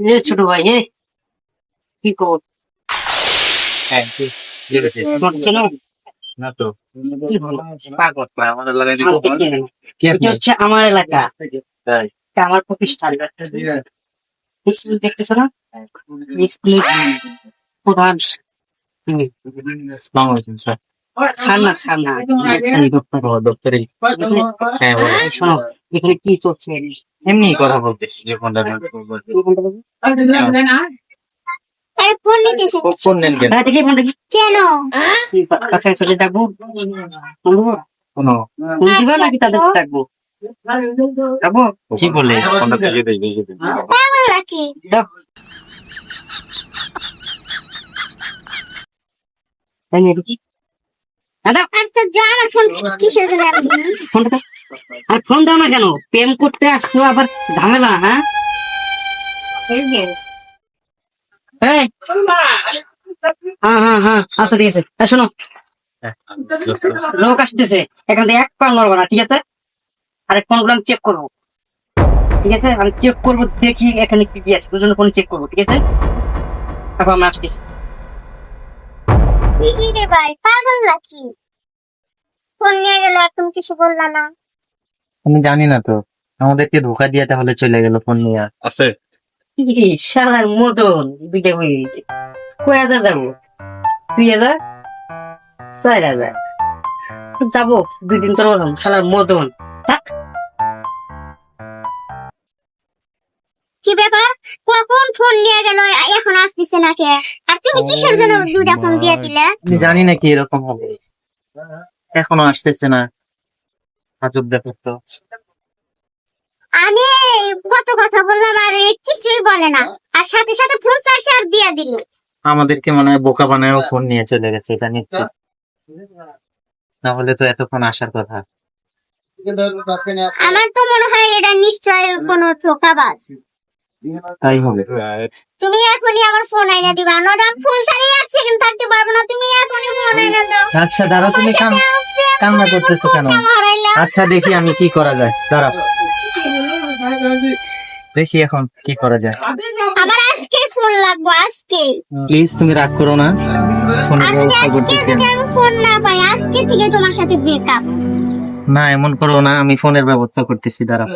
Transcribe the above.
এ ছোট ভাই এ কি খবর আমার এলাকা আমার প্রতিষ্ঠান দেখতেছো না প্রধান? হ্যাঁ এখানে কি চলছে এমনি কথা বলতেছি যে কোনটা কেন? হ্যাঁ দেখি ফোনটা কি কি বলে? ফোনটা দিয়ে দেই দিয়ে দেই পাগল নাকি দাও এই নে দেখি। হ্যাঁ, আর তো যা আমার ফোন কিসের জন্য ফোনটা আর ফোন দাও না কেন? প্রেম করতে আসছো আবার ঝামেলা হ্যাঁ? এই, হ্যাঁ হ্যাঁ হ্যাঁ আচ্ছা ঠিক আছে। শোনো। লোক আসতেছে। এখান থেকে এক পাল নড়বো না ঠিক আছে? আরে ফোনগুলো আমি চেক করব। ঠিক আছে? আমি চেক করব দেখি এখানে কি দিয়েছে দুজনে ফোন চেক করব ঠিক আছে? তারপর আমরা আসতেছি। রে ভাই পাগল নাকি? ফোন নিয়ে গেল এখন কিছু বললা না। আমি জানি না তো আমাদেরকে ধোকা দিয়ে তাহলে চলে গেল ফোন নিয়ে। আছে। কি শালার মদন দুইটা হয়ে গেছে কয় হাজার যাব? দুই হাজার? চার হাজার। যাব দুই দিন চলো শালার মদন। থাক। কি ব্যাপার? কখন ফোন নিয়ে গেল? এখন আসতেছে না কে আর তুমি কিসের জন্য দুইটা ফোন দিয়ে দিলে? আমি জানি না কি এরকম হবে। এখনও আসতেছে না। আজব ব্যাপার তো। আমি কত কথা বললাম আর কিছুই বলে না। আর সাথে সাথে ফোন চাইছে আর দিয়া দিল। আমাদেরকে মনে হয় বোকা বানায় ফোন নিয়ে চলে গেছে এটা নিশ্চিত। তাহলে তো এতক্ষণ আসার কথা। আমার তো মনে হয় এটা নিশ্চয় কোনো ধোকাবাজ। তাই হবে। তুমি এখনই আমার ফোন আইনা দিবা। নয়তো আমি ফোন ছাড়িয়ে এক সেকেন্ড থাকতে পারব না। তুমি এখনই ফোন আইনা দাও। আচ্ছা দাঁড়া তুমি কান কান্না করতেছো কেন? আচ্ছা দেখি আমি কি করা যায়। দাঁড়া দেখি এখন কি করা যায়। আমার আজকে ফোন লাগবো আজকে। প্লিজ তুমি রাগ করো না। ফোনের ব্যবস্থা আজকে করতেছি। আমি। ফোন না পাই আজকে থেকে তোমার সাথে ব্রেকআপ না এমন করো না আমি ফোনের ব্যবস্থা করতেছি দাঁড়া